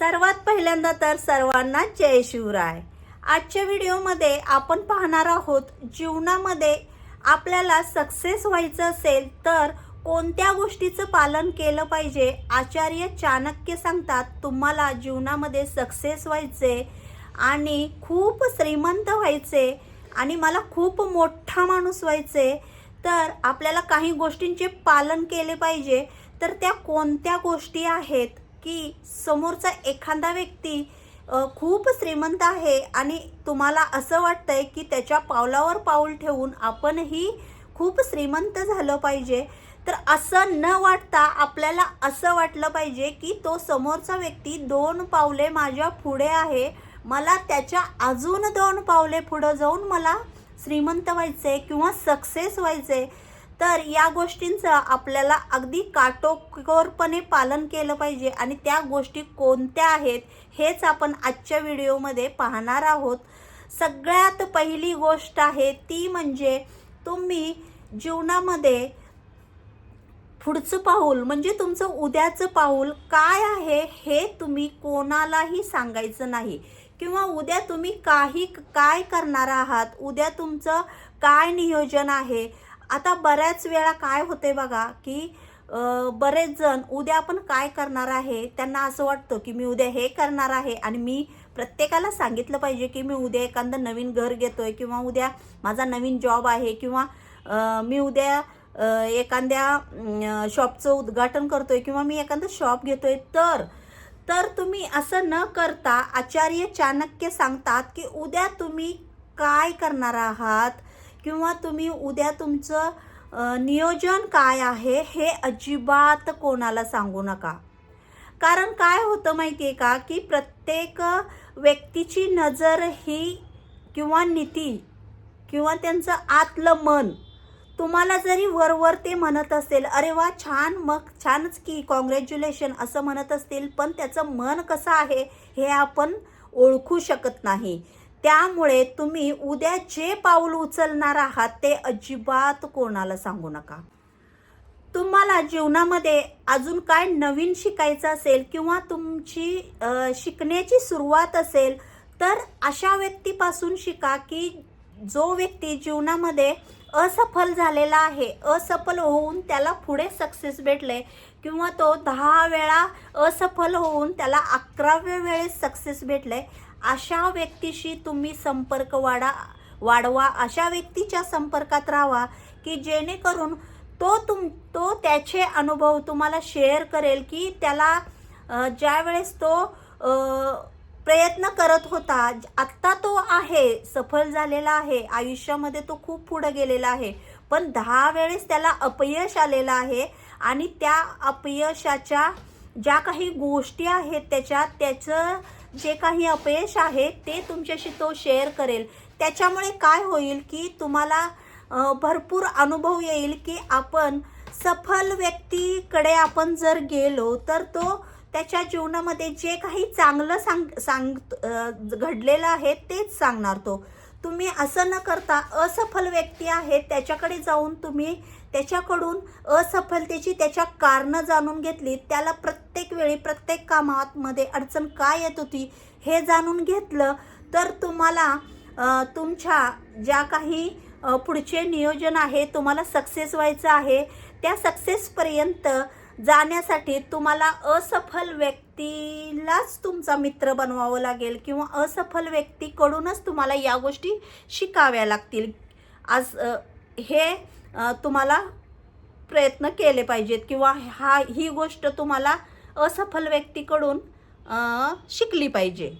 सर्वात पहिल्यांदा तर सर्वांना जय शिवराय. आजच्या व्हिडिओमध्ये आपण पाहणार आहोत जीवनामध्ये आपल्याला सक्सेस व्हायचं असेल तर कोणत्या गोष्टीचं पालन केलं पाहिजे? आचार्य चाणक्य सांगतात तुम्हाला जीवनामध्ये सक्सेस व्हायचे आणि खूप श्रीमंत व्हायचे आणि मला खूप मोठा माणूस व्हायचे तर आपल्याला काही गोष्टींचे पालन केले पाहिजे. तर त्या कोणत्या गोष्टी आहेत? की समोरचा एखादा व्यक्ती खूप श्रीमंत आहे आणि तुम्हाला असं वाटतंय की त्याच्या पावलावर पाऊल ठेवून आपणही खूप श्रीमंत झालं पाहिजे. तर असं न वाटता आपल्याला असं वाटलं पाहिजे की तो समोरचा व्यक्ती दोन पावले माझ्या पुढे आहे. मला त्याच्या अजून दोन पावले पुढं जाऊन मला श्रीमंत व्हायचे किंवा सक्सेस व्हायचे तर या गोष्टींचं आपल्याला अगदी काटोकोरपणे पालन केलं पाहिजे आणि त्या गोष्टी कोणत्या आहेत हेच आपण आजच्या व्हिडिओमध्ये पाहणार आहोत. सगळ्यात पहिली गोष्ट आहे ती म्हणजे तुम्ही जीवनामध्ये पुढचं पाऊल म्हणजे तुमचं उद्याचं पाऊल काय आहे हे तुम्ही कोणालाही सांगायचं नाही. किंवा उद्या तुम्ही काही काय करणार आहात? उद्या तुमचं काय नियोजन आहे? आता बऱ्याच वेळा काय होते बघा की बरेच जण उद्या आपण काय करणार आहे त्यांना असं वाटतं की मी उद्या हे करणार आहे आणि मी प्रत्येकाला सांगितलं पाहिजे की मी उद्या एखादं नवीन घर घेतोय किंवा उद्या माझा नवीन जॉब आहे किंवा मी उद्या एखाद्या शॉपचं उद्घाटन करतोय किंवा मी एखादं शॉप घेतोय. तर तर तुम्ही असं न करता आचार्य चाणक्य सांगतात की उद्या तुम्ही काय करणार आहात? किंवा तुम्ही उद्या तुमचं नियोजन काय आहे हे अजिबात कोणाला सांगू नका. कारण काय होतं माहिती आहे का की प्रत्येक व्यक्तीची नजर ही किंवा नीती किंवा त्यांचं आतलं मन तुम्हाला जरी वरवर ते म्हणत असेल अरे वा छान मग छानच की कॉंग्रॅच्युलेशन असं म्हणत असतील पण त्याचं मन कसं आहे हे आपण ओळखू शकत नाही. त्यामुळे तुम्ही उद्या जे पाऊल उचलणार आहात ते अजिबात कोणाला सांगू नका. तुम्हाला जीवनामध्ये अजून काय नवीन शिकायचं असेल किंवा तुमची शिकण्याची सुरुवात असेल तर अशा व्यक्तीपासून शिका की जो व्यक्ती जीवनामध्ये असफल झालेला आहे असफल होऊन त्याला पुढे सक्सेस भेटले किंवा तो दहा वेळा असफल होऊन त्याला अकराव्या वेळेस सक्सेस भेटले अशा व्यक्तीशी तुम्ही संपर्क वाढा वाढवा. अशा व्यक्तीच्या संपर्कात राहा की जेणेकरून तो तुम तो त्याचे अनुभव तुम्हाला शेअर करेल की त्याला ज्यावेळेस ज्या वेळेस तो प्रयत्न करत होता आत्ता तो आहे सफल झालेला आहे आयुष्यामध्ये तो खूप पुढे गेलेला आहे पण दहा वेळेस त्याला अपयश आलेलं आहे आणि त्या अपयशाच्या ज्या काही गोष्टी आहेत त्याच्यात त्याचं जे काही अपयश आहे ते तुमच्याशी तो शेअर करेल. त्याच्यामुळे काय होईल की तुम्हाला भरपूर अनुभव येईल की आपण सफल व्यक्तीकडे आपण जर गेलो तर तो त्याच्या जीवनामध्ये जे काही चांगलं सांग सांग घडलेलं आहे तेच सांगणार तो. तुम्ही असं न करता असफल व्यक्ती आहे त्याच्याकडे जाऊन तुम्ही त्याच्याकडून असफलतेची त्याच्या कारणं जाणून घेतली त्याला प्रत्येक वेळी प्रत्येक कामामध्ये अडचण काय येत होती हे जाणून घेतलं तर तुम्हाला तुमच्या ज्या काही पुढचे नियोजन आहे तुम्हाला सक्सेस व्हायचं आहे त्या सक्सेसपर्यंत जाण्यासाठी तुम्हाला असफल व्यक्तीलाच तुमचा मित्र बनवावं लागेल किंवा असफल व्यक्तीकडूनच तुम्हाला या गोष्टी शिकाव्या लागतील. आज हे तुम्हाला प्रयत्न केले पाहिजेत किंवा हा ही गोष्ट तुम्हाला असफल व्यक्तीकडून शिकली पाहिजे.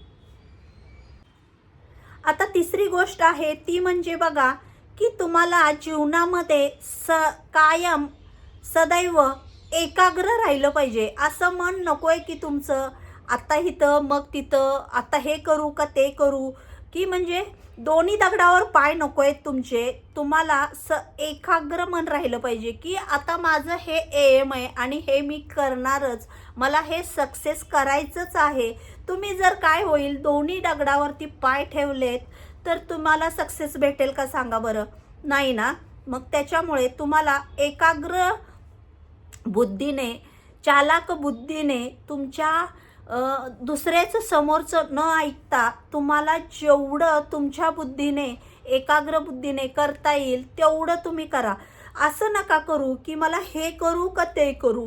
आता तिसरी गोष्ट आहे ती म्हणजे बघा की तुम्हाला जीवनामध्ये स कायम सदैव एकाग्र राहिलं पाहिजे. असं मन नकोय की तुमचं आत्ता इथं मग तिथं आता हे करू का ते करू. की म्हणजे दोन्ही दगडावर पाय नकोय तुमचे. तुम्हाला स एकाग्र मन राहिलं पाहिजे की आता माझं हे एम आहे आणि हे मी करणारच. मला हे सक्सेस करायचंच आहे. तुम्ही जर काय होईल दोन्ही दगडावरती पाय ठेवलेत तर तुम्हाला सक्सेस भेटेल का सांगा बरं? नाही ना? मग त्याच्यामुळे तुम्हाला एकाग्र बुद्धीने चालाक बुद्धीने तुमच्या दुसऱ्याचं समोरचं न ऐकता तुम्हाला जेवढं तुमच्या बुद्धीने एकाग्र बुद्धीने करता येईल तेवढं तुम्ही करा. असं नका करू की मला हे करू का ते करू.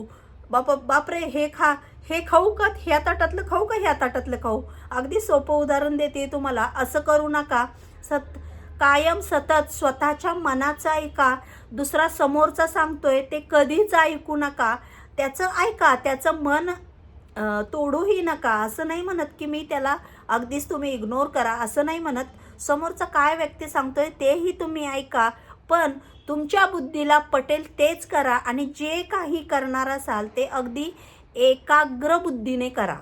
बाप बापरे हे खा हे खाऊ का? ह्या ताटातलं खाऊ का? ह्या ताटातलं खाऊ? अगदी सोपं उदाहरण देते तुम्हाला. असं करू नका. सत कायम सतत स्वतःच्या मनाचं ऐका. दुसरा समोरचा सांगतोय ते कधीच ऐकू नका. त्याचं ऐका त्याचं मन तोडूही नका. असं नाही म्हणत की मी त्याला अगदीच तुम्ही इग्नोर करा. असं नाही म्हणत. समोरचा काय व्यक्ती सांगतोय तेही तुम्ही ऐका. पण तुमच्या बुद्धीला पटेल तेच करा आणि जे काही करणार असाल ते अगदी एकाग्र बुद्धीने करा.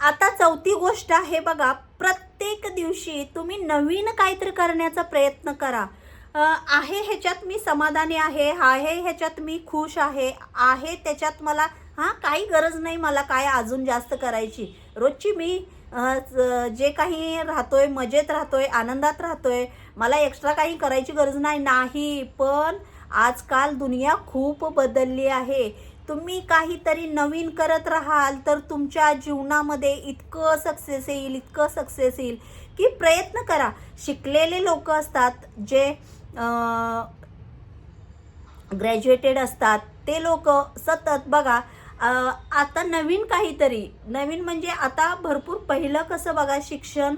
आता चौथी गोष्ट आहे बघा प्रत्येक दिवशी तुम्ही नवीन काहीतरी करण्याचा प्रयत्न करा. आहे ह्याच्यात मी समाधानी आहे आहे ह्याच्यात मी खुश आहे आहे त्याच्यात मला हां काही गरज नाही मला काय अजून जास्त करायची. रोजची मी जे काही राहतोय मजेत राहतोय आनंदात राहतोय मला एक्स्ट्रा काही करायची गरज नाही नाही पण आजकाल दुनिया खूप बदलली आहे. तुम्ही काहीतरी नवीन करत राहाल तर तुमच्या जीवनामध्ये इतकं सक्सेस येईल इतकं सक्सेस येईल की प्रयत्न करा. शिकलेले लोक असतात जे ग्रॅज्युएटेड असतात ते लोक सतत बघा आता नवीन काहीतरी नवीन म्हणजे आता भरपूर पहिलं कसं बघा शिक्षण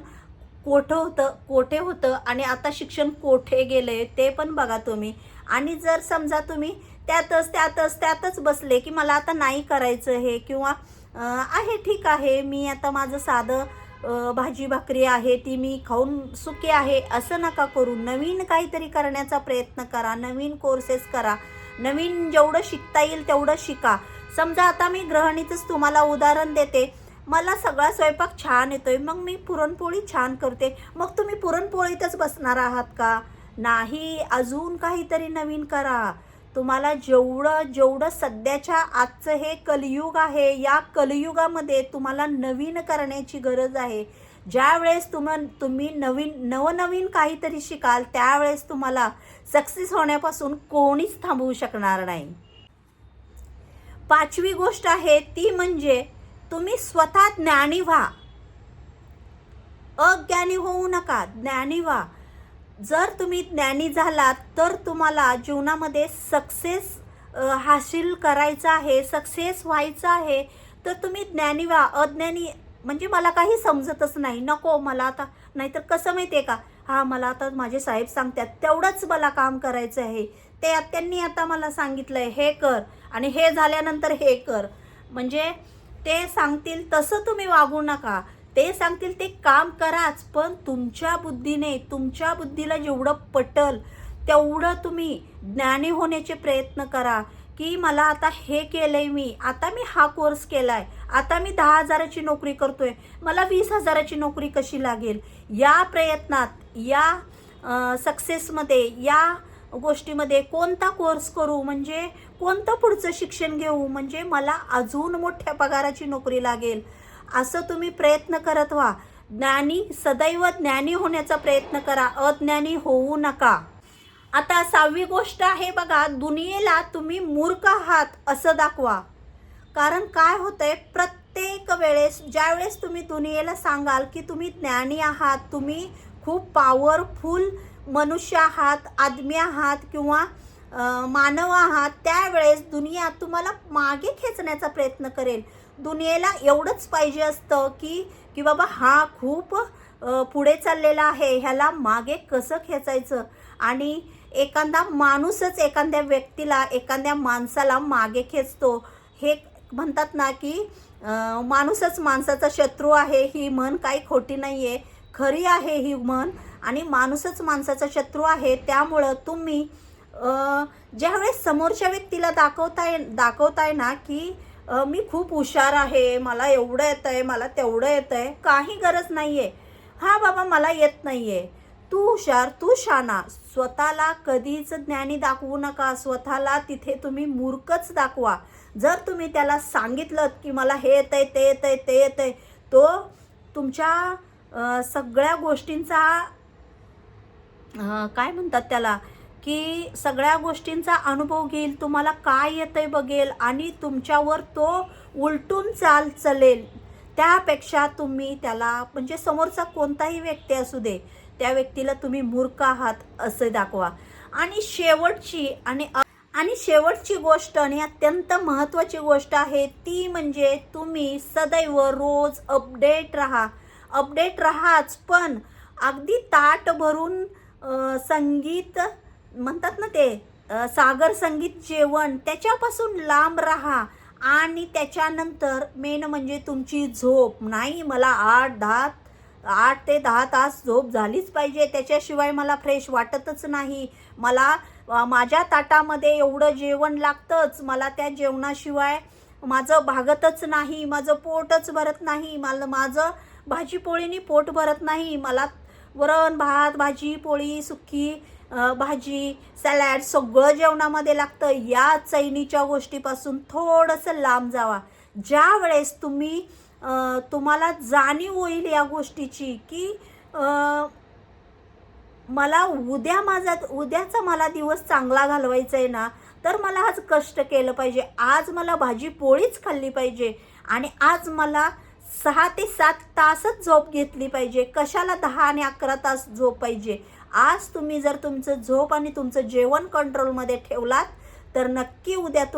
कोठं होतं कोठे होतं आणि आता शिक्षण कोठे गेले ते पण बघा तुम्ही. आणि जर समजा तुम्ही त्यातच त्यातच त्यातच बसले की मला आता नाही करायचं हे किंवा आहे ठीक आहे मी आता माझं साधं भाजी भाकरी आहे ती मी खाऊन सुखी आहे असं नका करू. नवीन काहीतरी करण्याचा प्रयत्न करा नवीन कोर्सेस करा नवीन जेवढं शिकता येईल तेवढं शिका. समजा आता मी गृहिणीचंच तुम्हाला उदाहरण देते. मला सगळा स्वयंपाक छान येतोय मग मी पुरणपोळी छान करते. मग तुम्ही पुरणपोळीतच बसणार आहात का? नाही अजून काहीतरी नवीन करा. तुम्हाला जेवढं जेवढं सध्याच्या आजचं हे कलियुग आहे या कलियुगामध्ये तुम्हाला नवीन करण्याची गरज आहे. ज्यावेळेस तुम तुम्ही नवीन नवनवीन काहीतरी शिकाल त्यावेळेस तुम्हाला सक्सेस होण्यापासून कोणीच थांबवू शकणार नाही. पाचवी गोष्ट आहे ती म्हणजे तुम्ही स्वतः ज्ञानी व्हा. अज्ञानी होऊ नका ज्ञानी व्हा. जर तुम्ही ज्ञानी झालात तर तुम्हाला जीवनामध्ये सक्सेस हासिल करायचं आहे सक्सेस व्हायचं आहे तर तुम्ही ज्ञानी व्हा. अज्ञानी म्हणजे मला काही समजतच नाही. नको मला आता नाहीतर कसं माहिती आहे का? हा मला आता माझे साहेब सांगतात तेवढंच मला काम करायचं आहे. ते त्यांनी आता मला सांगितलंय हे कर. आणि हे झाल्यानंतर हे कर. म्हणजे ते सांगतील तसं तुम्ही वागू नका. ते सांगतील ते काम कराच पण तुमच्या बुद्धीने तुमच्या बुद्धीला जेवढं पटल तेवढं तुम्ही ज्ञानी होण्याचे प्रयत्न करा की मला आता हे केलंय मी आता मी हा कोर्स केलाय आता मी दहा हजाराची नोकरी करतोय मला वीस हजाराची नोकरी कशी लागेल? या प्रयत्नात या सक्सेसमध्ये या गोष्टीमध्ये कोणता कोर्स करू म्हणजे कोणतं पुढचं शिक्षण घेऊ म्हणजे मला अजून मोठ्या पगाराची नोकरी लागेल? असं तुम्ही प्रयत्न करत व्हा. ज्ञानी सदैव ज्ञानी होण्याचा प्रयत्न करा. अज्ञानी होऊ नका. आता सहावी गोष्ट आहे बघा दुनियेला तुम्ही मूर्ख आहात असं दाखवा. कारण काय होतंय? प्रत्येक वेळेस ज्यावेळेस तुम्ही दुनियेला सांगाल की तुम्ही ज्ञानी आहात तुम्ही खूप पॉवरफुल मनुष्य आहात आदमी आहात किंवा मानव आहात त्यावेळेस दुनिया तुम्हाला मागे खेचण्याचा प्रयत्न करेल. दुनियेला एवढंच पाहिजे असतं की की बाबा हा खूप पुढे चाललेला आहे. ह्याला मागे कसं खेचायचं? आणि एखादा माणूसच एखाद्या व्यक्तीला एखाद्या माणसाला मागे खेचतो. हे म्हणतात ना की माणूसच माणसाचा शत्रू आहे ही म्हण काही खोटी नाही आहे खरी आहे ही म्हण. आणि माणूसच माणसाचा शत्रू आहे त्यामुळं तुम्ही ज्यावेळेस समोरच्या व्यक्तीला दाखवताय दाखवताय ना की मी खूप हुशार आहे मला एवढं येतं आहे मला तेवढं येतं आहे काही गरज नाही आहे हा बाबा मला येत नाही आहे तू हुशार तू शाना स्वतःला कधीच ज्ञानी दाखवू नका. स्वतःला तिथे तुम्ही मूर्खच दाखवा. जर तुम्ही त्याला सांगितलं की मला हे येतंय ते येतंय ते येतंय तो तुमच्या सगळ्या गोष्टींचा काय म्हणतात त्याला? की सगळ्या गोष्टींचा अनुभव घेईल तुम्हाला काय येतंय बघेल आणि तुमच्यावर तो उलटून चाल चलेल. त्यापेक्षा तुम्ही त्याला म्हणजे समोरचा कोणताही व्यक्ती असू दे त्या व्यक्तीला तुम्ही मूर्ख आहात असे दाखवा. आणि शेवटची आणि आणि शेवटची गोष्ट आणि अत्यंत महत्त्वाची गोष्ट आहे ती म्हणजे तुम्ही सदैव रोज अपडेट राहा. अपडेट राहाच पण अगदी ताट भरून संगीत म्हणतात ना ते सागर संगीत जेवण त्याच्यापासून लांब राहा आणि त्याच्यानंतर मेन म्हणजे तुमची झोप. नाही मला आठ दहा आठ ते दहा तास झोप झालीच पाहिजे. त्याच्याशिवाय मला फ्रेश वाटतच नाही. मला माझ्या ताटामध्ये एवढं जेवण लागतंच. मला त्या जेवणाशिवाय माझं भागतच नाही माझं पोटच भरत नाही. मला माझं भाजीपोळीनी पोट भरत नाही. मला वरण भात भाजी पोळी सुकी भाजी सॅलॅड सगळं जेवणामध्ये लागतं. या चैनीच्या गोष्टीपासून थोडंसं लांब जावा. ज्या वेळेस तुम्ही तुम्हाला जाणीव होईल या गोष्टीची की मला उद्या माझा उद्याचा मला दिवस चांगला घालवायचा आहे ना तर मला आज कष्ट केलं पाहिजे. आज मला भाजी पोळीच खाल्ली पाहिजे. आणि आज मला सहा ते सात तासच झोप घेतली पाहिजे. कशाला दहा आणि अकरा तास झोप पाहिजे? आज तुम्ही जर तुमचं झोप आणि तुमचं जेवण कंट्रोलमध्ये ठेवलात तर नक्की उद्या तुम